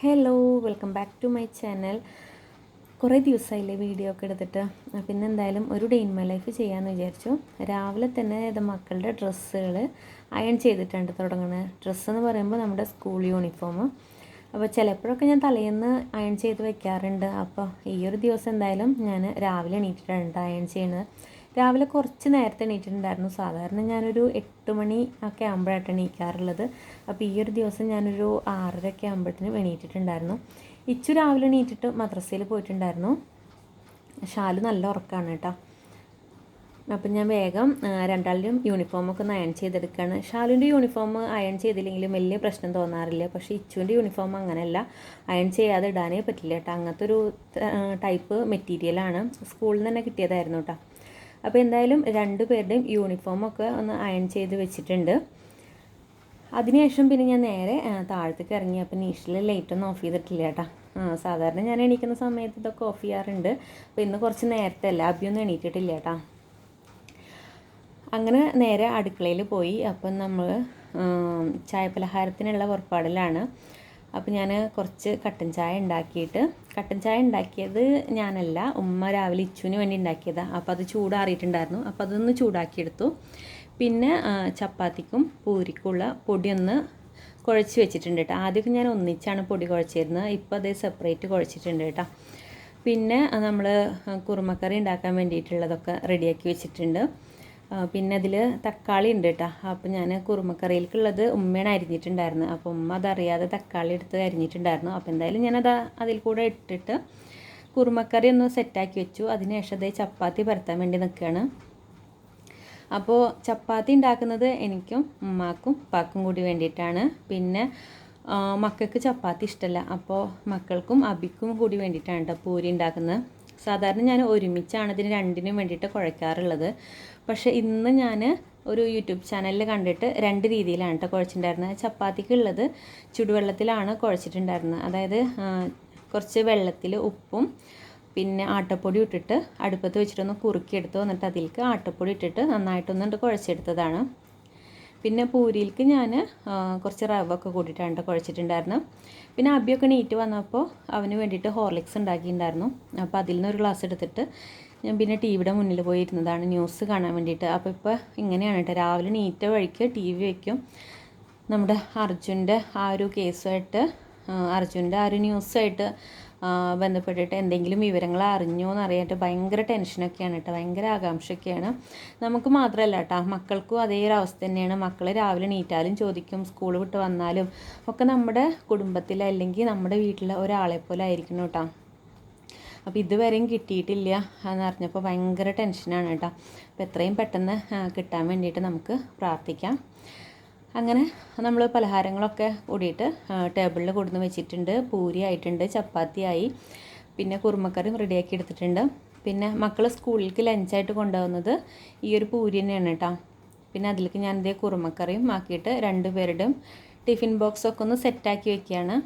Hello welcome back to my channel കുറേ ദിവസമായില്ലേ video ഒക്കെ എടുത്തിട്ട്. പിന്നെ എന്തായാലും ഒരു ഡേ ഇൻ മൈ ലൈഫ് ചെയ്യാമെന്ന് വിചാരിച്ചു. രാവിലെ തന്നെ ഇത് മക്കളുടെ ഡ്രസ്സുകൾ അയൺ ചെയ്തിട്ടുണ്ട് തുടങ്ങുന്നത് ഡ്രസ്സ് എന്ന് പറയുമ്പോൾ നമ്മുടെ സ്കൂൾ യൂണിഫോം അപ്പോൾ ചിലപ്പോഴൊക്കെ ഞാൻ തലേന്ന് അയൺ ചെയ്ത് വെക്കാറുണ്ട്. അപ്പോൾ ഈ ഒരു ദിവസം എന്തായാലും ഞാൻ രാവിലെ എണീറ്റിട്ടുണ്ട് അയൺ ചെയ്യുന്നത് രാവിലെ കുറച്ച് നേരത്തെ എണീറ്റിട്ടുണ്ടായിരുന്നു. സാധാരണ ഞാനൊരു എട്ട് മണി ഒക്കെ ആകുമ്പോഴായിട്ട് എണീക്കാറുള്ളത്. അപ്പോൾ ഈ ഒരു ദിവസം ഞാനൊരു ആറരയൊക്കെ ആകുമ്പോഴത്തേനും എണീറ്റിട്ടുണ്ടായിരുന്നു. ഇച്ചു രാവിലെ എണീറ്റിട്ട് മദ്രസയിൽ പോയിട്ടുണ്ടായിരുന്നു. ഷാൽ നല്ല ഉറക്കമാണ് കേട്ടോ. അപ്പം ഞാൻ വേഗം രണ്ടാളുടെയും യൂണിഫോമൊക്കെ ഒന്ന് അയൺ ചെയ്തെടുക്കുകയാണ് ഷാലുവിന്റെ യൂണിഫോം അയൺ ചെയ്തില്ലെങ്കിലും വലിയ പ്രശ്നം തോന്നാറില്ല. പക്ഷേ ഇച്ചുവിന്റെ യൂണിഫോം അങ്ങനെയല്ല. അയൺ ചെയ്യാതെ ഇടാനേ പറ്റില്ല കേട്ടോ. അങ്ങനത്തെ ഒരു ടൈപ്പ് മെറ്റീരിയലാണ്. സ്കൂളിൽ നിന്ന് തന്നെ കിട്ടിയതായിരുന്നു കേട്ടോ. അപ്പോൾ എന്തായാലും രണ്ട് പേരുടെയും യൂണിഫോമൊക്കെ ഒന്ന് അയൺ ചെയ്ത് വെച്ചിട്ടുണ്ട്. അതിനുശേഷം പിന്നെ ഞാൻ നേരെ താഴത്തേക്ക് ഇറങ്ങി. അപ്പോൾ നീഷിൽ ലൈറ്റ് ഒന്നും ഓഫ് ചെയ്തിട്ടില്ല കേട്ടോ. സാധാരണ ഞാൻ എണീക്കുന്ന സമയത്ത് ഇതൊക്കെ ഓഫ് ചെയ്യാറുണ്ട്. അപ്പോൾ ഇന്ന് കുറച്ച് നേരത്തെ അല്ല അഭിയൊന്നും എണീറ്റിട്ടില്ല കേട്ടോ. അങ്ങനെ നേരെ അടുക്കളയിൽ പോയി. അപ്പം നമ്മൾ ചായ പലഹാരത്തിനുള്ള പുറപ്പാടിലാണ്. അപ്പം ഞാൻ കുറച്ച് കട്ടൻ ചായ ഉണ്ടാക്കിയിട്ട് കട്ടൻ ചായ ഉണ്ടാക്കിയത് ഞാനല്ല ഉമ്മ രാവിലെ ഇച്ചുവിന് വേണ്ടി ഉണ്ടാക്കിയതാണ് അപ്പോൾ അത് ചൂടാറിയിട്ടുണ്ടായിരുന്നു. അപ്പോൾ അതൊന്ന് ചൂടാക്കിയെടുത്തു. പിന്നെ ചപ്പാത്തിക്കും പൂരിക്കുള്ള പൊടിയൊന്ന് കുഴച്ച് വെച്ചിട്ടുണ്ട് കേട്ടോ. ആദ്യമൊക്കെ ഞാൻ ഒന്നിച്ചാണ് പൊടി കുഴച്ചിരുന്നത്. ഇപ്പോൾ അത് സെപ്പറേറ്റ് കുഴച്ചിട്ടുണ്ട് കേട്ടോ. പിന്നെ നമ്മൾ കുറുമക്കറി ഉണ്ടാക്കാൻ വേണ്ടിയിട്ടുള്ളതൊക്കെ റെഡിയാക്കി വെച്ചിട്ടുണ്ട്. പിന്നെ അതിൽ തക്കാളി ഉണ്ട് കേട്ടോ അപ്പോൾ ഞാൻ കുറുമക്കറിയിലേക്കുള്ളത് ഉമ്മയാണ് അരിഞ്ഞിട്ടുണ്ടായിരുന്നു. അപ്പോൾ ഉമ്മ അതറിയാതെ തക്കാളി എടുത്ത് അരിഞ്ഞിട്ടുണ്ടായിരുന്നു. അപ്പോൾ എന്തായാലും ഞാനത് അതിൽ കൂടെ ഇട്ടിട്ട് കുറുമക്കറി ഒന്ന് സെറ്റാക്കി വെച്ചു. അതിനുശേഷം അത് ചപ്പാത്തി പരത്താൻ വേണ്ടി നിൽക്കുകയാണ് അപ്പോൾ ചപ്പാത്തി ഉണ്ടാക്കുന്നത് എനിക്കും ഉമ്മാക്കും ഉപ്പാക്കും കൂടി വേണ്ടിയിട്ടാണ്. പിന്നെ മക്കൾക്ക് ചപ്പാത്തി ഇഷ്ടമല്ല അപ്പോൾ മക്കൾക്കും അബിക്കും കൂടി വേണ്ടിയിട്ടാണ് കേട്ടോ പൂരി ഉണ്ടാക്കുന്നത്. സാധാരണ ഞാൻ ഒരുമിച്ചാണ് ഇതിന് രണ്ടിനും വേണ്ടിയിട്ട് കുഴയ്ക്കാറുള്ളത് പക്ഷേ ഇന്ന് ഞാൻ ഒരു യൂട്യൂബ് ചാനലിൽ കണ്ടിട്ട് രണ്ട് രീതിയിലാണ് കേട്ടോ കുഴച്ചിട്ടുണ്ടായിരുന്നത്. ചപ്പാത്തിക്കുള്ളത് ചുടുവെള്ളത്തിലാണ് കുഴച്ചിട്ടുണ്ടായിരുന്നത്. അതായത് കുറച്ച് വെള്ളത്തിൽ ഉപ്പും പിന്നെ ആട്ടപ്പൊടി ഇട്ടിട്ട് അടുപ്പത്ത് വെച്ചിട്ടൊന്ന് കുറുക്കിയെടുത്ത് വന്നിട്ട് അതിലേക്ക് ആട്ടപ്പൊടി ഇട്ടിട്ട് നന്നായിട്ടൊന്നുണ്ട് കുഴച്ചെടുത്തതാണ്. പിന്നെ പൂരിയിലേക്ക് ഞാൻ കുറച്ച് റവ ഒക്കെ കൂട്ടിയിട്ടാണ് ട്ടോ കുഴച്ചിട്ടുണ്ടായിരുന്നു. പിന്നെ അബിയൊക്കെ നീറ്റ് വന്നപ്പോൾ അവന് വേണ്ടിയിട്ട് ഹോർലിക്സ് ഉണ്ടാക്കിയിട്ടുണ്ടായിരുന്നു. അപ്പോൾ അതിൽ നിന്ന് ഒരു ഗ്ലാസ് എടുത്തിട്ട് ഞാൻ പിന്നെ ടി വിയുടെ മുന്നിൽ പോയിരുന്നതാണ് ന്യൂസ് കാണാൻ വേണ്ടിയിട്ട്. അപ്പോൾ ഇപ്പോൾ ഇങ്ങനെയാണ് കേട്ടോ. രാവിലെ നീറ്റ വഴിക്ക് ടി വി വയ്ക്കും നമ്മുടെ അർജുന്റെ ആ ഒരു കേസുമായിട്ട് അർജുന്റെ ആ ഒരു ന്യൂസായിട്ട് ബന്ധപ്പെട്ടിട്ട് എന്തെങ്കിലും വിവരങ്ങൾ അറിഞ്ഞോ എന്ന് അറിയാനായിട്ട് ഭയങ്കര ടെൻഷനൊക്കെയാണ് കേട്ടോ. ഭയങ്കര ആകാംക്ഷയൊക്കെയാണ്. നമുക്ക് മാത്രമല്ല കേട്ടോ മക്കൾക്കും അതേ ഒരു അവസ്ഥ തന്നെയാണ്. മക്കൾ രാവിലെ നീറ്റാലും ചോദിക്കും സ്കൂൾ വിട്ട് വന്നാലും. ഒക്കെ നമ്മുടെ കുടുംബത്തിലല്ലെങ്കിൽ നമ്മുടെ വീട്ടിലെ ഒരാളെ പോലെ ആയിരിക്കണം കേട്ടോ. അപ്പോൾ ഇതുവരെയും കിട്ടിയിട്ടില്ല എന്ന് അറിഞ്ഞപ്പോൾ ഭയങ്കര ടെൻഷനാണ് കേട്ടോ. അപ്പോൾ എത്രയും പെട്ടെന്ന് കിട്ടാൻ വേണ്ടിയിട്ട് നമുക്ക് പ്രാർത്ഥിക്കാം. അങ്ങനെ നമ്മൾ പലഹാരങ്ങളൊക്കെ കൂടിയിട്ട് ടേബിളിൽ കൊടുന്ന് വെച്ചിട്ടുണ്ട്. പൂരി ആയിട്ടുണ്ട് ചപ്പാത്തി ആയി. പിന്നെ കുറുമക്കറിയും റെഡിയാക്കി എടുത്തിട്ടുണ്ട്. പിന്നെ മക്കൾ സ്കൂളിലേക്ക് ലഞ്ചായിട്ട് കൊണ്ടുപോകുന്നത് ഈ ഒരു പൂരി തന്നെയാണ് കേട്ടോ. പിന്നെ അതിലേക്ക് ഞാൻ ഇതേ കുറുമക്കറിയും ആക്കിയിട്ട് രണ്ടുപേരുടെയും ടിഫിൻ ബോക്സൊക്കെ ഒന്ന് സെറ്റാക്കി വെക്കുകയാണ്.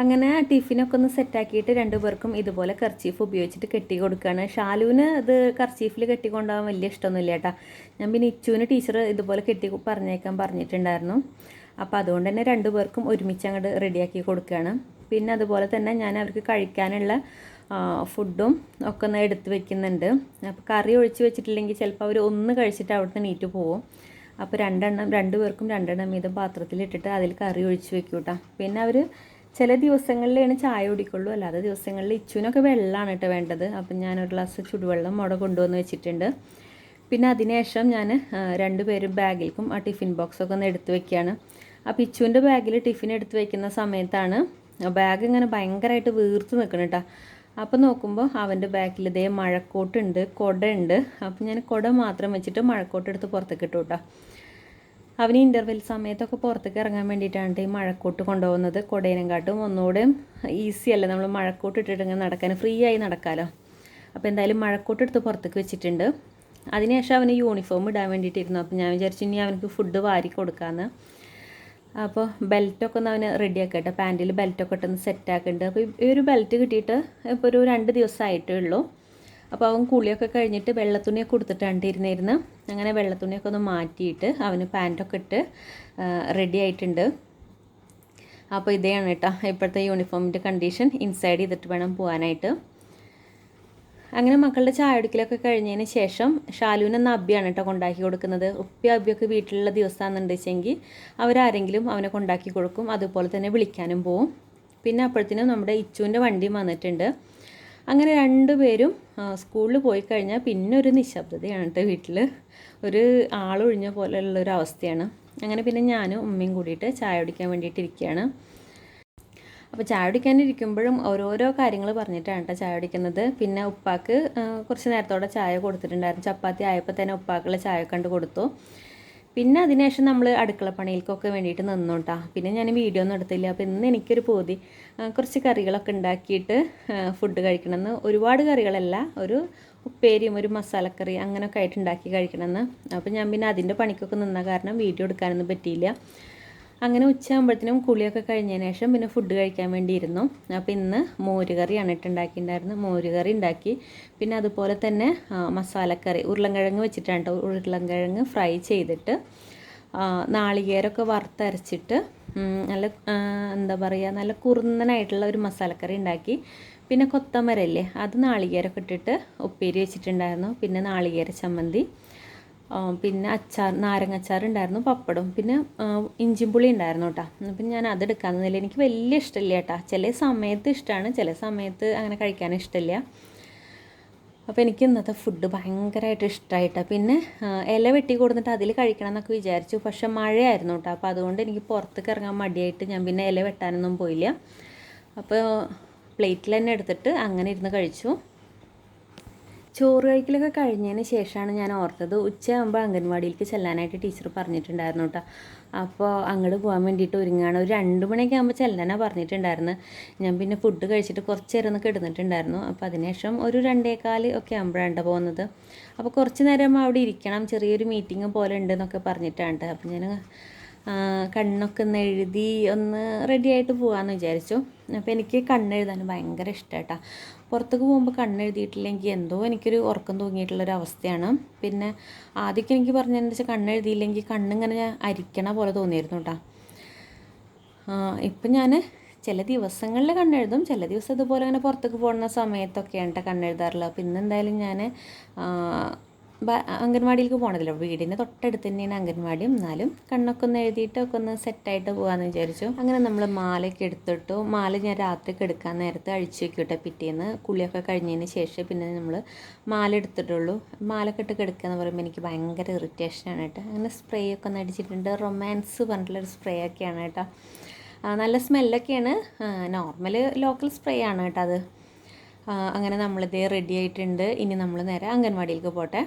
അങ്ങനെ ടിഫിനൊക്കെ ഒന്ന് സെറ്റാക്കിയിട്ട് രണ്ടുപേർക്കും ഇതുപോലെ കർച്ചീഫ് ഉപയോഗിച്ചിട്ട് കെട്ടി കൊടുക്കുകയാണ് ഷാലുവിന് ഇത് കർച്ചീഫിൽ കെട്ടി കൊണ്ടുപോകാൻ വലിയ ഇഷ്ടമൊന്നുമില്ല കേട്ടോ. ഞാൻ പിന്നെ ഇച്ചുവിന് ടീച്ചർ ഇതുപോലെ കെട്ടി പറഞ്ഞേക്കാൻ പറഞ്ഞിട്ടുണ്ടായിരുന്നു. അപ്പോൾ അതുകൊണ്ട് തന്നെ രണ്ടുപേർക്കും ഒരുമിച്ച് അങ്ങോട്ട് റെഡിയാക്കി കൊടുക്കുകയാണ് പിന്നെ അതുപോലെ തന്നെ ഞാൻ അവർക്ക് കഴിക്കാനുള്ള ഫുഡും ഒക്കെ ഒന്ന് എടുത്ത് വെക്കുന്നുണ്ട്. അപ്പോൾ കറി ഒഴിച്ച് വെച്ചിട്ടില്ലെങ്കിൽ ചിലപ്പോൾ അവർ ഒന്ന് കഴിച്ചിട്ട് അവിടുന്ന് നീറ്റ് പോവും. അപ്പോൾ രണ്ടെണ്ണം രണ്ടുപേർക്കും രണ്ടെണ്ണം വീതം പാത്രത്തിലിട്ടിട്ട് അതിൽ കറി ഒഴിച്ച് വെക്കൂട്ടാ. കേട്ടോ പിന്നെ അവർ ചില ദിവസങ്ങളിലാണ് ചായ കുടിക്കുള്ളൂ. അല്ലാതെ ദിവസങ്ങളിൽ ഇച്ചുവിനൊക്കെ വെള്ളമാണ് കേട്ടോ വേണ്ടത്. അപ്പം ഞാൻ ഒരു ഗ്ലാസ് ചുടുവെള്ളം അവിടെ കൊണ്ടുവന്ന് വെച്ചിട്ടുണ്ട്. പിന്നെ അതിനുശേഷം ഞാൻ രണ്ട് പേരും ബാഗിലേക്കും ആ ടിഫിൻ ബോക്സൊക്കെ ഒന്ന് എടുത്ത് വെക്കുകയാണ്. അപ്പോൾ ഇച്ചുവിന്റെ ബാഗിൽ ടിഫിൻ എടുത്ത് വെക്കുന്ന സമയത്താണ് ബാഗ് ഇങ്ങനെ ഭയങ്കരമായിട്ട് വീർത്ത് നിൽക്കണം കേട്ടോ. അപ്പോൾ നോക്കുമ്പോൾ അവന്റെ ബാക്കിൽ ഇതേ മഴക്കോട്ടുണ്ട് കുടയുണ്ട്. അപ്പോൾ ഞാൻ കുട മാത്രം വെച്ചിട്ട് മഴക്കോട്ട് എടുത്ത് പുറത്തേക്ക് ഇട്ടു കേട്ടോ. അവന് ഇന്റർവെൽ സമയത്തൊക്കെ പുറത്തേക്ക് ഇറങ്ങാൻ വേണ്ടിയിട്ടാണ് ഈ മഴക്കോട്ട് കൊണ്ടുപോകുന്നത്. കൊടേനെക്കാട്ടും ഒന്നുകൂടെ ഈസി അല്ല? നമ്മൾ മഴക്കോട്ട് ഇട്ടിട്ട് നടക്കാൻ ഫ്രീ ആയി നടക്കാമല്ലോ അപ്പോൾ എന്തായാലും മഴക്കോട്ട് എടുത്ത് പുറത്തേക്ക് വെച്ചിട്ടുണ്ട്. അതിനുശേഷം അവന് യൂണിഫോം ഇടാൻ വേണ്ടിയിട്ടിരുന്നു അപ്പോൾ ഞാൻ വിചാരിച്ചു ഇനി അവനക്ക് ഫുഡ് വാരി കൊടുക്കാമെന്ന് അപ്പോൾ ബെൽറ്റൊക്കെ ഒന്ന് അവന് റെഡി ആക്കട്ടെ. പാന്റിൽ ബെൽറ്റൊക്കെ ഇട്ടൊന്ന് സെറ്റ് ആക്കുന്നുണ്ട് അപ്പോൾ ഈ ഒരു ബെൽറ്റ് കിട്ടിയിട്ട് ഇപ്പോൾ ഒരു രണ്ട് ദിവസമായിട്ടേ ഉള്ളൂ. അപ്പോൾ അവൻ കുളിയൊക്കെ കഴിഞ്ഞിട്ട് വെള്ളത്തുണിയൊക്കെ കൊടുത്തിട്ടാണ് ഇരുന്നിരുന്ന് അങ്ങനെ വെള്ളത്തുണിയൊക്കെ ഒന്ന് മാറ്റിയിട്ട് അവന് പാന്റൊക്കെ ഇട്ട് റെഡി ആയിട്ടുണ്ട്. അപ്പോൾ ഇതാണ് കേട്ടോ ഇപ്പോഴത്തെ യൂണിഫോമിന്റെ കണ്ടീഷൻ ഇൻസൈഡ് ചെയ്തിട്ട് വേണം പോകാനായിട്ട് അങ്ങനെ മക്കളുടെ ചായ കുടിക്കലൊക്കെ കഴിഞ്ഞതിന് ശേഷം ഷാലുവിനെ നബിയാണ് കേട്ടോ കൊണ്ടാക്കി കൊടുക്കുന്നത്. ഉപ്പി അബിയൊക്കെ വീട്ടിലുള്ള ദിവസമാണെന്നുണ്ട് വെച്ചെങ്കിൽ അവരാരെങ്കിലും അവനെ കൊണ്ടാക്കി കൊടുക്കും. അതുപോലെ തന്നെ വിളിക്കാനും പോവും. പിന്നെ അപ്പോഴത്തേനും നമ്മുടെ ഇച്ചുവിന്റെ വണ്ടിയും വന്നിട്ടുണ്ട്. അങ്ങനെ രണ്ടുപേരും സ്കൂളിൽ പോയി കഴിഞ്ഞാൽ പിന്നെ ഒരു നിശബ്ദതയാണ് കേട്ടോ വീട്ടിൽ ഒരു ആളൊഴിഞ്ഞ പോലെയുള്ള ഒരു അവസ്ഥയാണ്. അങ്ങനെ പിന്നെ ഞാനും ഉമ്മയും കൂടിയിട്ട് ചായ കുടിക്കാൻ വേണ്ടിയിട്ട് ഇരിക്കുകയാണ്. അപ്പോൾ ചായ കുടിക്കാനിരിക്കുമ്പോഴും ഓരോരോ കാര്യങ്ങൾ പറഞ്ഞിട്ടാണ് കേട്ടോ ചായ കുടിക്കുന്നത്. പിന്നെ ഉപ്പാക്ക് കുറച്ച് നേരത്തോടെ ചായ കൊടുത്തിട്ടുണ്ടായിരുന്നു. ചപ്പാത്തി ആയപ്പോൾ തന്നെ ഉപ്പാക്കുള്ള ചായ കണ്ട് കൊടുത്തു. പിന്നെ അതിനുശേഷം നമ്മൾ അടുക്കള പണിയിലേക്കൊക്കെ വേണ്ടിയിട്ട് നിന്നു പിന്നെ ഞാൻ വീഡിയോ ഒന്നും എടുത്തില്ല. അപ്പോൾ ഇന്ന് എനിക്കൊരു പോതി. കുറച്ച് കറികളൊക്കെ ഉണ്ടാക്കിയിട്ട് ഫുഡ് കഴിക്കണമെന്ന്. ഒരുപാട് കറികളല്ല ഒരു ഉപ്പേരിയും ഒരു മസാലക്കറി അങ്ങനെയൊക്കെ ആയിട്ട് ഉണ്ടാക്കി കഴിക്കണമെന്ന്. അപ്പോൾ ഞാൻ പിന്നെ അതിന്റെ പണിക്കൊക്കെ നിന്ന കാരണം വീഡിയോ എടുക്കാനൊന്നും പറ്റിയില്ല. അങ്ങനെ ഉച്ചയാകുമ്പോഴത്തേനും കുളിയൊക്കെ കഴിഞ്ഞതിന് ശേഷം പിന്നെ ഫുഡ് കഴിക്കാൻ വേണ്ടി ഇരുന്നു അപ്പോൾ ഇന്ന് മോരുകറിയാണ് ഇട്ട് മോരുകറി ഉണ്ടാക്കി. പിന്നെ അതുപോലെ തന്നെ മസാലക്കറി ഉരുളൻകിഴങ്ങ് വെച്ചിട്ടാണ് കേട്ടോ ഉരുളൻകിഴങ്ങ് ഫ്രൈ ചെയ്തിട്ട് നാളികേരമൊക്കെ വറുത്തരച്ചിട്ട് നല്ല എന്താ പറയുക നല്ല കുറുന്നനായിട്ടുള്ള ഒരു മസാലക്കറി ഉണ്ടാക്കി. പിന്നെ കൊത്തമരല്ലേ അത് നാളികേരമൊക്കെ ഇട്ടിട്ട് ഉപ്പേരി വെച്ചിട്ടുണ്ടായിരുന്നു. പിന്നെ നാളികേര ചമ്മന്തി. പിന്നെ അച്ചാർ നാരങ്ങ അച്ചാർ ഉണ്ടായിരുന്നു പപ്പടം പിന്നെ ഇഞ്ചിമ്പുളി ഉണ്ടായിരുന്നു കേട്ടോ. പിന്നെ ഞാൻ അത് എടുക്കാമെന്നില്ല എനിക്ക് വലിയ ഇഷ്ടമില്ല കേട്ടോ. ചില സമയത്ത് ഇഷ്ടമാണ് ചില സമയത്ത് അങ്ങനെ കഴിക്കാൻ ഇഷ്ടമില്ല. അപ്പോൾ എനിക്ക് ഇന്നത്തെ ഫുഡ് ഭയങ്കരമായിട്ട് ഇഷ്ടമായിട്ടാണ് പിന്നെ ഇല വെട്ടി കൊടുത്തിട്ട് അതിൽ കഴിക്കണം എന്നൊക്കെ വിചാരിച്ചു. പക്ഷെ മഴയായിരുന്നു കേട്ടോ. അപ്പോൾ അതുകൊണ്ട് എനിക്ക് പുറത്തേക്ക് ഇറങ്ങാൻ മടിയായിട്ട് ഞാൻ പിന്നെ ഇല വെട്ടാനൊന്നും പോയില്ല. അപ്പോൾ പ്ലേറ്റിൽ തന്നെ എടുത്തിട്ട് അങ്ങനെ ഇരുന്ന് കഴിച്ചു. ചോറ് കഴിക്കലൊക്കെ കഴിഞ്ഞതിന് ശേഷമാണ് ഞാൻ ഓർത്തത്. ഉച്ചയാകുമ്പോൾ അംഗൻവാടിയിലേക്ക് ചെല്ലാനായിട്ട് ടീച്ചർ പറഞ്ഞിട്ടുണ്ടായിരുന്നു കേട്ടോ. അപ്പോൾ അങ്ങോട്ട് പോകാൻ വേണ്ടിയിട്ട് ഒരുങ്ങാണ്. ഒരു രണ്ട് മണിയൊക്കെ ആകുമ്പോൾ ചെല്ലാനാണ് പറഞ്ഞിട്ടുണ്ടായിരുന്നു. ഞാൻ പിന്നെ ഫുഡ് കഴിച്ചിട്ട് കുറച്ച് നേരം ഒന്ന് കിടന്നിട്ടുണ്ടായിരുന്നു. അപ്പോൾ അതിനുശേഷം ഒരു രണ്ടേകാൽ ഒക്കെ ആകുമ്പോഴാണ് പോകുന്നത് അപ്പോൾ കുറച്ച് നേരം അവിടെ ഇരിക്കണം. ചെറിയൊരു മീറ്റിംഗ് പോലെ ഉണ്ട് എന്നൊക്കെ പറഞ്ഞിട്ടാണ് അപ്പോൾ ഞാൻ കണ്ണൊക്കെ ഒന്ന് എഴുതി ഒന്ന് റെഡിയായിട്ട് പോകാമെന്ന് വിചാരിച്ചു. അപ്പോൾ എനിക്ക് കണ്ണെഴുതാൻ ഭയങ്കര ഇഷ്ടമായിട്ടാ പുറത്തേക്ക് പോകുമ്പോൾ കണ്ണെഴുതിയിട്ടില്ലെങ്കിൽ എന്തോ എനിക്കൊരു ഉറക്കം തൂങ്ങിയിട്ടുള്ളൊരു അവസ്ഥയാണ് പിന്നെ ആദ്യമൊക്കെ എനിക്ക് പറഞ്ഞതെന്ന് വെച്ചാൽ കണ്ണെഴുതിയില്ലെങ്കിൽ കണ്ണിങ്ങനെ അരിക്കണ പോലെ തോന്നിയിരുന്നു കേട്ടോ ഇപ്പം ഞാൻ ചില ദിവസങ്ങളിൽ കണ്ണെഴുതും ചില ദിവസം ഇതുപോലെ അങ്ങനെ പുറത്തേക്ക് പോകുന്ന സമയത്തൊക്കെയാണ് കേട്ടോ കണ്ണെഴുതാറുള്ളത്. അപ്പോൾ ഇന്നെന്തായാലും ഞാൻ അംഗൻവാടിയിലേക്ക് പോകണതില്ല വീടിന് തൊട്ടടുത്ത് തന്നെയാണ് അംഗൻവാടിയും. എന്നാലും കണ്ണൊക്കെ ഒന്ന് എഴുതിയിട്ട് ഒക്കെ ഒന്ന് സെറ്റായിട്ട് പോകാമെന്ന് വിചാരിച്ചു. അങ്ങനെ നമ്മൾ മാലയൊക്കെ എടുത്തിട്ടു. മാല ഞാൻ രാത്രി എടുക്കാൻ നേരത്തെ അഴിച്ചു വെക്കട്ടെ പിറ്റേന്ന്. കുളിയൊക്കെ കഴിഞ്ഞതിന് ശേഷം പിന്നെ നമ്മൾ മാല എടുത്തിട്ടുള്ളൂ. മാലൊക്കെ ഇട്ട് കിടക്കുക എന്ന് പറയുമ്പോൾ എനിക്ക് ഭയങ്കര ഇറിറ്റേഷനാണ് കേട്ടോ. അങ്ങനെ സ്പ്രേ ഒക്കെ ഒന്ന് അടിച്ചിട്ടുണ്ട്. റൊമാൻസ് പറഞ്ഞിട്ടുള്ളൊരു സ്പ്രേ ഒക്കെയാണ് കേട്ടോ. നല്ല സ്മെല്ലൊക്കെയാണ് നോർമൽ ലോക്കൽ സ്പ്രേ ആണ് കേട്ടോ അത്. അങ്ങനെ നമ്മളിതേ റെഡി ആയിട്ടുണ്ട്. ഇനി നമ്മൾ നേരെ അംഗൻവാടിയിലേക്ക് പോട്ടെ.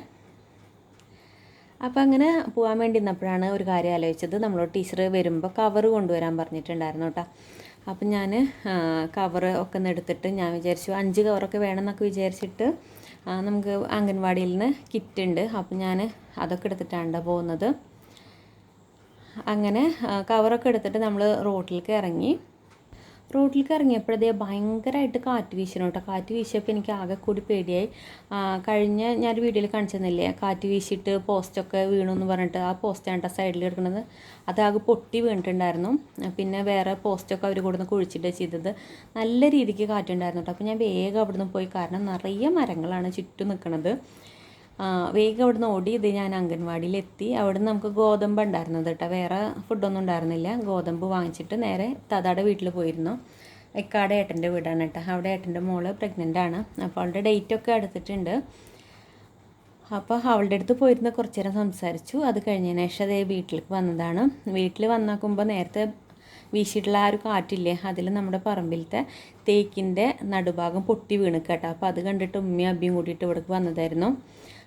അപ്പോൾ അങ്ങനെ പോകാൻ വേണ്ടി നിന്നപ്പോഴാണ് ഒരു കാര്യം ആലോചിച്ചത്. നമ്മളോട് ടീച്ചർ വരുമ്പോൾ കവർ കൊണ്ടുവരാൻ പറഞ്ഞിട്ടുണ്ടായിരുന്നു കേട്ടോ അപ്പം ഞാൻ കവർ ഒക്കെ ഒന്ന് എടുത്തിട്ട് ഞാൻ വിചാരിച്ചു അഞ്ച് കവറൊക്കെ വേണമെന്നൊക്കെ വിചാരിച്ചിട്ട് നമുക്ക് അംഗൻവാടിയിൽ നിന്ന് കിറ്റ് ഉണ്ട്. അപ്പം ഞാൻ അതൊക്കെ എടുത്തിട്ടാണ് പോകുന്നത്. അങ്ങനെ കവറൊക്കെ എടുത്തിട്ട് നമ്മൾ റോട്ടിലേക്ക് ഇറങ്ങി. റോഡിലേക്ക് ഇറങ്ങിയപ്പോഴതേ ഭയങ്കരമായിട്ട് കാറ്റ് വീശണം കേട്ടോ. കാറ്റ് വീശിയപ്പോൾ എനിക്ക് ആകെ കൂടി പേടിയായി. കഴിഞ്ഞ ഞാൻ വീഡിയോയിൽ കാണിച്ചെന്നില്ലേ കാറ്റ് വീശിയിട്ട് പോസ്റ്റൊക്കെ വീണു എന്ന് പറഞ്ഞിട്ട് ആ പോസ്റ്റാണ് കേട്ടോ സൈഡിൽ എടുക്കുന്നത് അതാകെ പൊട്ടി വീണിട്ടുണ്ടായിരുന്നു. പിന്നെ വേറെ പോസ്റ്റൊക്കെ അവർ കൊടുന്ന് കുഴിച്ചിട്ട് ചെയ്തത്. നല്ല രീതിക്ക് കാറ്റുണ്ടായിരുന്നു കേട്ടോ. അപ്പോൾ ഞാൻ വേഗം അവിടുന്ന് പോയി. കാരണം നിറയെ മരങ്ങളാണ് ചുറ്റും നിൽക്കുന്നത് വേഗം അവിടുന്ന് ഓടി ഇത് ഞാൻ അംഗൻവാടിയിലെത്തി. അവിടുന്ന് നമുക്ക് ഗോതമ്പ് ഉണ്ടായിരുന്നത് കേട്ടോ. വേറെ ഫുഡൊന്നും ഉണ്ടായിരുന്നില്ല. ഗോതമ്പ് വാങ്ങിച്ചിട്ട് നേരെ തതാടെ വീട്ടിൽ പോയിരുന്നു. എക്കാട് ഏട്ടന്റെ വീടാണ് കേട്ടോ. അവിടെ ഏട്ടന്റെ മോൾ പ്രഗ്നന്റ് ആണ്. അപ്പോൾ അവളുടെ ഡേറ്റ് ഒക്കെ എടുത്തിട്ടുണ്ട്. അപ്പോൾ അവളുടെ അടുത്ത് പോയിരുന്ന കുറച്ച് നേരം സംസാരിച്ചു. അത് കഴിഞ്ഞതിന് ശേഷം അതേ വീട്ടിലേക്ക് വന്നതാണ്. വീട്ടിൽ വന്നാക്കുമ്പോൾ നേരത്തെ വീശിയിട്ടുള്ള ആ ഒരു കാറ്റില്ലേ അതിൽ നമ്മുടെ പറമ്പിലത്തെ തേക്കിന്റെ നടുഭാഗം പൊട്ടി വീണ് കേട്ടോ. അപ്പോൾ അത് കണ്ടിട്ട് ഉമ്മയും അബിയും കൂടിയിട്ട് ഇവിടേക്ക് വന്നതായിരുന്നു.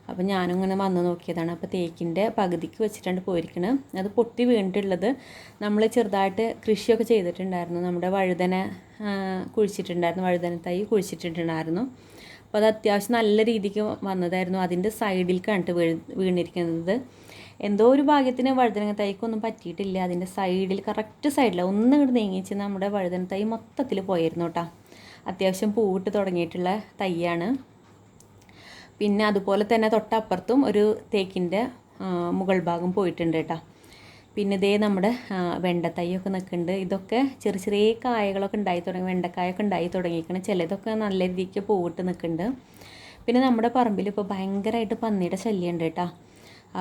അപ്പോൾ ഞാനും ഇങ്ങനെ വന്ന് നോക്കിയതാണ്. അപ്പോൾ തേക്കിന്റെ പകുതിക്ക് വെച്ചിട്ടാണ് പോയിരിക്കുന്നത് അത് പൊട്ടി വീണിട്ടുള്ളത് നമ്മൾ ചെറുതായിട്ട് കൃഷിയൊക്കെ ചെയ്തിട്ടുണ്ടായിരുന്നു. നമ്മുടെ വഴുതന കുഴിച്ചിട്ടുണ്ടായിരുന്നു. വഴുതന തൈ കുഴിച്ചിട്ടുണ്ടായിരുന്നു. അപ്പോൾ അത് അത്യാവശ്യം നല്ല രീതിക്ക് വന്നതായിരുന്നു. അതിന്റെ സൈഡിൽ കണ്ടിട്ട് വീ വീണിരിക്കുന്നത്. എന്തോ ഒരു ഭാഗ്യത്തിന് വഴുതന തൈക്കൊന്നും പറ്റിയിട്ടില്ല. അതിന്റെ സൈഡിൽ കറക്റ്റ് സൈഡിൽ ഒന്നും ഇങ്ങോട്ട് നീങ്ങിച്ച് നമ്മുടെ വഴുതന തൈ മൊത്തത്തിൽ പോയിരുന്നു കേട്ടോ അത്യാവശ്യം പൂവിട്ട് തുടങ്ങിയിട്ടുള്ള തൈയാണ്. പിന്നെ അതുപോലെ തന്നെ തൊട്ടപ്പുറത്തും ഒരു തേക്കിന്റെ മുകൾ ഭാഗം പോയിട്ടുണ്ട് കേട്ടോ. പിന്നെ ഇതേ നമ്മുടെ വെണ്ടത്തൈയൊക്കെ നിൽക്കുന്നുണ്ട്. ഇതൊക്കെ ചെറിയ ചെറിയ കായകളൊക്കെ ഉണ്ടായി തുടങ്ങി വെണ്ടക്കായൊക്കെ ഉണ്ടായി തുടങ്ങിയിരിക്കണം. ചിലതൊക്കെ നല്ല രീതിക്ക് പൂവിട്ട് നിൽക്കുന്നുണ്ട്. പിന്നെ നമ്മുടെ പറമ്പിൽ ഇപ്പോൾ ഭയങ്കരമായിട്ട് പന്നിയുടെ ശല്യമുണ്ട് കേട്ടോ.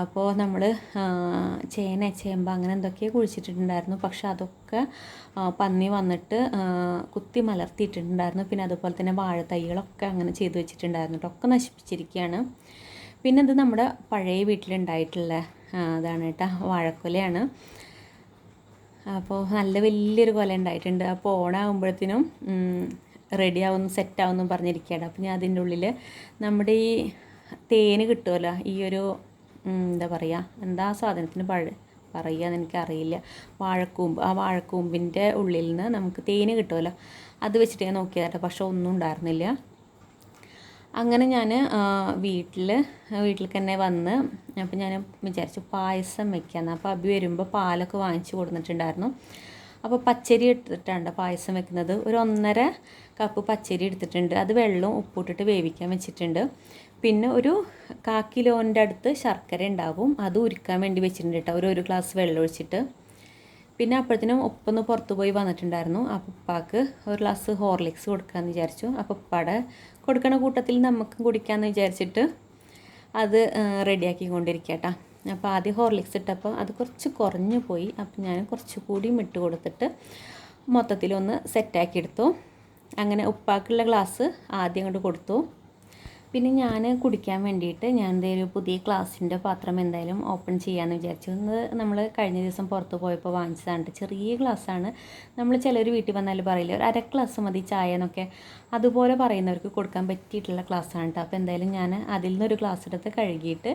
അപ്പോൾ നമ്മൾ ചേന ചേമ്പ് അങ്ങനെ എന്തൊക്കെയോ കുഴിച്ചിട്ടുണ്ടായിരുന്നു പക്ഷെ അതൊക്കെ പന്നി വന്നിട്ട് കുത്തി മലർത്തിയിട്ടുണ്ടായിരുന്നു. പിന്നെ അതുപോലെ തന്നെ വാഴത്തൈകളൊക്കെ അങ്ങനെ ചെയ്തു വെച്ചിട്ടുണ്ടായിരുന്നു. ഒക്കെ നശിപ്പിച്ചിരിക്കുകയാണ്. പിന്നെ ഇത് നമ്മുടെ പഴയ വീട്ടിലുണ്ടായിട്ടുള്ള അതാണ് കേട്ടോ വാഴക്കൊലയാണ്. അപ്പോൾ നല്ല വലിയൊരു കൊല ഉണ്ടായിട്ടുണ്ട്. അപ്പോൾ ഓണാകുമ്പോഴത്തേനും റെഡി ആവുന്നു സെറ്റ് ആവുമെന്നും പറഞ്ഞിരിക്കുകയാണ്. അപ്പോൾ ഞാൻ അതിന്റെ ഉള്ളിൽ നമ്മുടെ ഈ തേന് കിട്ടുമല്ലോ ഈ ഒരു എന്താ പറയുക എന്താ സാധനത്തിന് പഴ? പറയുക എനിക്കറിയില്ല. വാഴക്കൂമ്പ് ആ വാഴക്കൂമ്പിന്റെ ഉള്ളിൽ നിന്ന് നമുക്ക് തേന് കിട്ടുമല്ലോ അത് വെച്ചിട്ട് ഞാൻ നോക്കിയതാട്ടോ പക്ഷെ ഒന്നും ഉണ്ടായിരുന്നില്ല. അങ്ങനെ ഞാൻ വീട്ടിൽ വീട്ടിൽ തന്നെ വന്ന് അപ്പം ഞാൻ വിചാരിച്ചു പായസം വെക്കാമെന്ന് അപ്പോൾ അബി വരുമ്പോൾ പാലൊക്കെ വാങ്ങിച്ച് കൊടുത്തിട്ടുണ്ടായിരുന്നു അപ്പോൾ പച്ചരി എടുത്തിട്ടാണ് പായസം വെക്കുന്നത്. ഒരു ഒന്നര കപ്പ് പച്ചരി എടുത്തിട്ടുണ്ട്. അത് വെള്ളവും ഉപ്പിട്ടിട്ട് വേവിക്കാൻ വെച്ചിട്ടുണ്ട്. പിന്നെ ഒരു കാ കിലോന്റെ അടുത്ത് ശർക്കര ഉണ്ടാവും. അത് ഉരുക്കാൻ വേണ്ടി വെച്ചിട്ടുണ്ട് കേട്ടോ. ഒരു ഒരു ഗ്ലാസ് വെള്ളം ഒഴിച്ചിട്ട്. പിന്നെ അപ്പോഴത്തേനും ഉപ്പൊന്ന് പുറത്തു പോയി വന്നിട്ടുണ്ടായിരുന്നു. അപ്പോൾ ഉപ്പാക്ക് ഒരു ഗ്ലാസ് ഹോർലിക്സ് കൊടുക്കാമെന്ന് വിചാരിച്ചു. അപ്പോൾ ഉപ്പാടെ കൊടുക്കണ കൂട്ടത്തിൽ നമുക്കും കുടിക്കാമെന്ന് വിചാരിച്ചിട്ട് അത് റെഡിയാക്കി കൊണ്ടിരിക്കട്ടാ അപ്പോൾ ആദ്യം ഹോർലിക്സ് ഇട്ടപ്പോൾ അത് കുറച്ച് കുറഞ്ഞു പോയി. അപ്പോൾ ഞാൻ കുറച്ച് കൂടിയും ഇട്ട് കൊടുത്തിട്ട് മൊത്തത്തിലൊന്ന് സെറ്റാക്കി എടുത്തു. അങ്ങനെ ഉപ്പാക്കുള്ള ഗ്ലാസ് ആദ്യം അങ്ങോട്ട് കൊടുത്തു. പിന്നെ ഞാൻ കുടിക്കാൻ വേണ്ടിയിട്ട് ഞാൻ എന്തെങ്കിലും പുതിയ ഗ്ലാസിന്റെ പാത്രം എന്തായാലും ഓപ്പൺ ചെയ്യാമെന്ന് വിചാരിച്ചു. ഇന്ന് നമ്മൾ കഴിഞ്ഞ ദിവസം പുറത്ത് പോയപ്പോൾ വാങ്ങിച്ചതാണ്. ചെറിയ ഗ്ലാസ്സാണ്. നമ്മൾ ചിലർ വീട്ടിൽ വന്നാൽ പറയില്ല ഒരു അര ഗ്ലാസ് മതി ചായ എന്നൊക്കെ. അതുപോലെ പറയുന്നവർക്ക് കൊടുക്കാൻ പറ്റിയിട്ടുള്ള ഗ്ലാസ്സാണ് കേട്ടോ അപ്പോൾ എന്തായാലും ഞാൻ അതിൽ നിന്നൊരു ഗ്ലാസ് എടുത്ത് കഴുകിയിട്ട്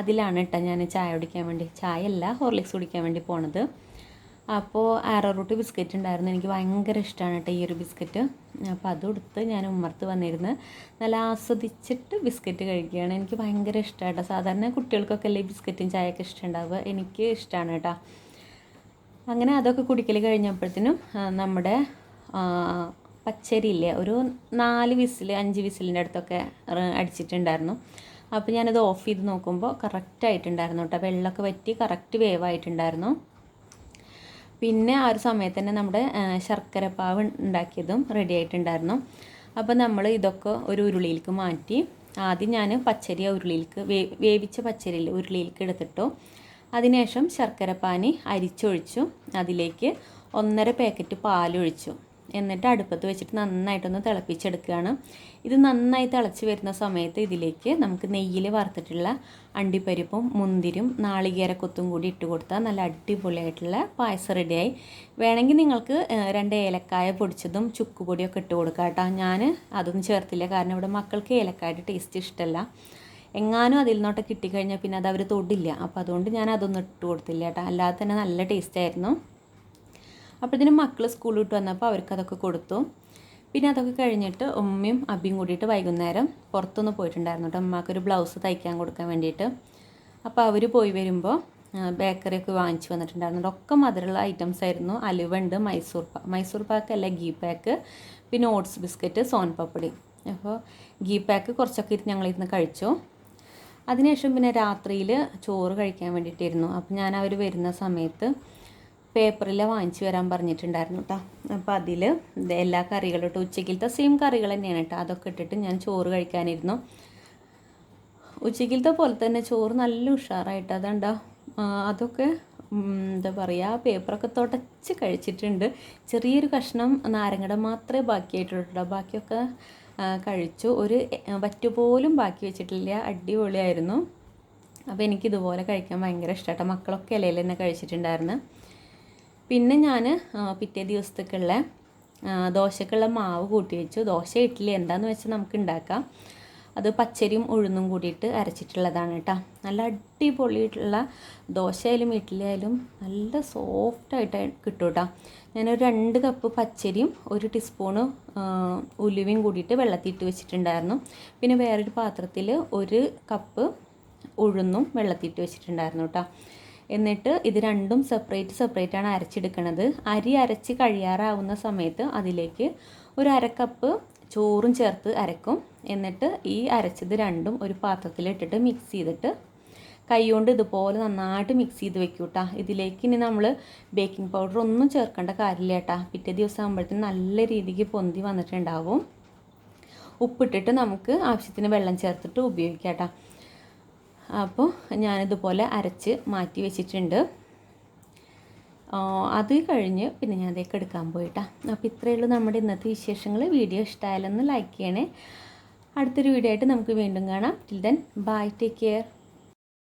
അതിലാണ് കേട്ടോ ഞാൻ ചായ കുടിക്കാൻ വേണ്ടി ചായ അല്ല ഹോർലിക്സ് കുടിക്കാൻ വേണ്ടി പോണത്. അപ്പോൾ ആരോ റൂട്ട് ബിസ്ക്കറ്റ് ഉണ്ടായിരുന്നു എനിക്ക് ഭയങ്കര ഇഷ്ടമാണ് കേട്ടോ ഈ ഒരു ബിസ്ക്കറ്റ്. അപ്പോൾ അതെടുത്ത് ഞാൻ ഉമ്മർത്ത് വന്നിരുന്ന് നല്ല ആസ്വദിച്ചിട്ട് ബിസ്ക്കറ്റ് കഴിക്കുകയാണ്. എനിക്ക് ഭയങ്കര ഇഷ്ടമാണ് കേട്ടോ സാധാരണ കുട്ടികൾക്കൊക്കെ അല്ലേ ബിസ്ക്കറ്റും ചായയൊക്കെ ഇഷ്ടമുണ്ടാവുക എനിക്ക് ഇഷ്ടമാണ് കേട്ടോ അങ്ങനെ അതൊക്കെ കുടിക്കൽ കഴിഞ്ഞപ്പോഴത്തേനും നമ്മുടെ പച്ചരിയില്ലേ ഒരു നാല് വിസിൽ അഞ്ച് വിസിലിന്റെ അടുത്തൊക്കെ അടിച്ചിട്ടുണ്ടായിരുന്നു. അപ്പോൾ ഞാനത് ഓഫ് ചെയ്ത് നോക്കുമ്പോൾ കറക്റ്റ് ആയിട്ടുണ്ടായിരുന്നു കേട്ടോ വെള്ളമൊക്കെ വറ്റി കറക്റ്റ് വേവായിട്ടുണ്ടായിരുന്നു പിന്നെ ആ ഒരു സമയത്ത് തന്നെ നമ്മുടെ ശർക്കരപ്പാവ് ഉണ്ടാക്കിയതും റെഡി ആയിട്ടുണ്ടായിരുന്നു. അപ്പോൾ നമ്മൾ ഇതൊക്കെ ഒരു ഉരുളിയിലേക്ക് മാറ്റി ആദ്യം ഞാൻ പച്ചരി ഉരുളിയിലേക്ക് വേ വേവിച്ച പച്ചരിയിൽ ഉരുളിയിലേക്ക് എടുത്തിട്ടു. അതിനുശേഷം ശർക്കരപ്പാനി അരിച്ചൊഴിച്ചു. അതിലേക്ക് ഒന്നര പാക്കറ്റ് പാലൊഴിച്ചു. എന്നിട്ട് അടുപ്പത്ത് വെച്ചിട്ട് നന്നായിട്ടൊന്ന് തിളപ്പിച്ചെടുക്കുകയാണ്. ഇത് നന്നായി തിളച്ച് വരുന്ന സമയത്ത് ഇതിലേക്ക് നമുക്ക് നെയ്യിൽ വറുത്തിട്ടുള്ള അണ്ടിപ്പരിപ്പും മുന്തിരും നാളികേരക്കൊത്തും കൂടി ഇട്ട് കൊടുത്താൽ നല്ല അടിപൊളിയായിട്ടുള്ള പായസം റെഡിയായി. വേണമെങ്കിൽ നിങ്ങൾക്ക് രണ്ട് ഏലക്കായ പൊടിച്ചതും ചുക്കുപൊടിയൊക്കെ ഇട്ട് കൊടുക്കാം കേട്ടോ. ഞാൻ അതൊന്നും ചേർത്തില്ല. കാരണം ഇവിടെ മക്കൾക്ക് ഏലക്കായുടെ ടേസ്റ്റ് ഇഷ്ടമല്ല എങ്ങാനും അതിൽ നിന്നോട്ട് കിട്ടിക്കഴിഞ്ഞാൽ പിന്നെ അത് അവർ തൊടില്ല. അപ്പോൾ അതുകൊണ്ട് ഞാൻ അതൊന്നും ഇട്ട് കൊടുത്തില്ല കേട്ടോ. അല്ലാതെ തന്നെ നല്ല ടേസ്റ്റ് ആയിരുന്നു. അപ്പോഴത്തേനും മക്കൾ സ്കൂളിൽ വിട്ട് വന്നപ്പോൾ അവർക്ക് അതൊക്കെ കൊടുത്തു. പിന്നെ അതൊക്കെ കഴിഞ്ഞിട്ട് ഉമ്മയും അബിയും കൂടിയിട്ട് വൈകുന്നേരം പുറത്തൊന്ന് പോയിട്ടുണ്ടായിരുന്നു കേട്ടോ. അമ്മക്കൊരു ബ്ലൗസ് തയ്ക്കാൻ കൊടുക്കാൻ വേണ്ടിയിട്ട്. അപ്പോൾ അവർ പോയി വരുമ്പോൾ ബേക്കറിയൊക്കെ വാങ്ങിച്ചു വന്നിട്ടുണ്ടായിരുന്നു. ഒക്കെ മധുരമുള്ള ഐറ്റംസ് ആയിരുന്നു. അലുവണ്ട് മൈസൂർ പാക്ക് മൈസൂർ പാക്ക് അല്ല ഗീ പാക്ക്. പിന്നെ ഓട്സ് ബിസ്ക്കറ്റ് സോൻ പപ്പടി അപ്പോൾ ഗീ പാക്ക് കുറച്ചൊക്കെ ഇരുന്ന് ഞങ്ങളിരുന്ന് കഴിച്ചു. അതിനുശേഷം പിന്നെ രാത്രിയിൽ ചോറ് കഴിക്കാൻ വേണ്ടിയിട്ടായിരുന്നു. അപ്പോൾ ഞാൻ അവർ വരുന്ന സമയത്ത് പേപ്പറിൽ വാങ്ങിച്ചു വരാൻ പറഞ്ഞിട്ടുണ്ടായിരുന്നു കേട്ടോ അപ്പോൾ അതിൽ എല്ലാ കറികളും ഇട്ട് ഉച്ചക്കിലത്തെ സെയിം കറികൾ തന്നെയാണ് കേട്ടോ അതൊക്കെ ഇട്ടിട്ട് ഞാൻ ചോറ് കഴിക്കാനിരുന്നു. ഉച്ചക്കിലത്തെ പോലെ തന്നെ ചോറ് നല്ല ഉഷാറായിട്ട്. അതുണ്ടോ അതൊക്കെ എന്താ പറയുക പേപ്പറൊക്കെ തുടച്ച് കഴിച്ചിട്ടുണ്ട്. ചെറിയൊരു കഷ്ണം നാരങ്ങയുടെ മാത്രമേ ബാക്കിയായിട്ടുള്ളൂ ബാക്കിയൊക്കെ കഴിച്ചു. ഒരു വറ്റുപോലും ബാക്കി വെച്ചിട്ടില്ല. അടിപൊളിയായിരുന്നു. അപ്പോൾ എനിക്കിതുപോലെ കഴിക്കാൻ ഭയങ്കര ഇഷ്ടമാട്ടോ മക്കളൊക്കെ ഇലയിൽ തന്നെ കഴിച്ചിട്ടുണ്ടായിരുന്നു. പിന്നെ ഞാൻ പിറ്റേ ദിവസത്തേക്കുള്ള ദോശക്കുള്ള മാവ് കൂട്ടി വെച്ചു. ദോശ ഇഡ്ഡലി എന്താന്ന് വെച്ചാൽ നമുക്ക് ഉണ്ടാക്കാം അത് പച്ചരിയും ഉഴുന്നും കൂടിയിട്ട് അരച്ചിട്ടുള്ളതാണ് കേട്ടോ നല്ല അടിപൊളിയായിട്ടുള്ള ദോശ ആയാലും ഇഡ്ഡലി ആയാലും നല്ല സോഫ്റ്റായിട്ട് കിട്ടും കേട്ടോ ഞാനൊരു രണ്ട് കപ്പ് പച്ചരിയും ഒരു ടീസ്പൂണ് ഉലുവയും കൂടിയിട്ട് വെള്ളത്തിയിട്ട് വെച്ചിട്ടുണ്ടായിരുന്നു. പിന്നെ വേറൊരു പാത്രത്തിൽ ഒരു കപ്പ് ഉഴുന്നും വെള്ളത്തിയിട്ട് വെച്ചിട്ടുണ്ടായിരുന്നു കേട്ടോ എന്നിട്ട് ഇത് രണ്ടും സെപ്പറേറ്റ് സെപ്പറേറ്റ് ആണ് അരച്ചെടുക്കുന്നത് അരി അരച്ച് കഴിയാറാവുന്ന സമയത്ത് അതിലേക്ക് ഒരു അരക്കപ്പ് ചോറും ചേർത്ത് അരക്കും. എന്നിട്ട് ഈ അരച്ചത് രണ്ടും ഒരു പാത്രത്തിലിട്ടിട്ട് മിക്സ് ചെയ്തിട്ട് കൈകൊണ്ട് ഇതുപോലെ നന്നായിട്ട് മിക്സ് ചെയ്ത് വെക്കും കേട്ടോ ഇതിലേക്ക് ഇനി നമ്മൾ ബേക്കിംഗ് പൗഡർ ഒന്നും ചേർക്കേണ്ട കാര്യമില്ല കേട്ടോ. പിറ്റേ ദിവസം ആകുമ്പോഴത്തേന് നല്ല രീതിക്ക് പൊന്തി വന്നിട്ടുണ്ടാവും. ഉപ്പിട്ടിട്ട് നമുക്ക് ആവശ്യത്തിന് വെള്ളം ചേർത്തിട്ട് ഉപയോഗിക്കാം കേട്ടോ. അപ്പോൾ ഞാനിതുപോലെ അരച്ച് മാറ്റി വെച്ചിട്ടുണ്ട്. അത് കഴിഞ്ഞ് പിന്നെ ഞാൻ അതേക്ക് എടുക്കാൻ പോയിട്ടാ. അപ്പോൾ ഇത്രയേ ഉള്ളൂ നമ്മുടെ ഇന്നത്തെ വിശേഷങ്ങൾ. വീഡിയോ ഇഷ്ടമായാലൊന്ന് ലൈക്ക് ചെയ്യണേ. അടുത്തൊരു വീഡിയോ ആയിട്ട് നമുക്ക് വീണ്ടും കാണാം. Till then bye take care